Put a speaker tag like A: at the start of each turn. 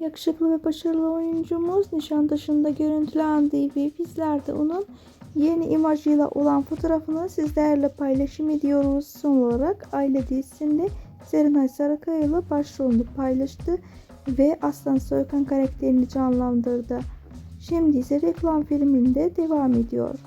A: Yakışıklı ve başarılı oyuncumuz Nişantaşı'nda görüntülendiği ve bizler de onun yeni imajıyla olan fotoğrafını sizlerle paylaşım ediyoruz. Son olarak Aile dizisinde Serenay Sarıkaya başrolünü paylaştı ve Aslan Soykan karakterini canlandırdı. Şimdi ise reklam filminde devam ediyor.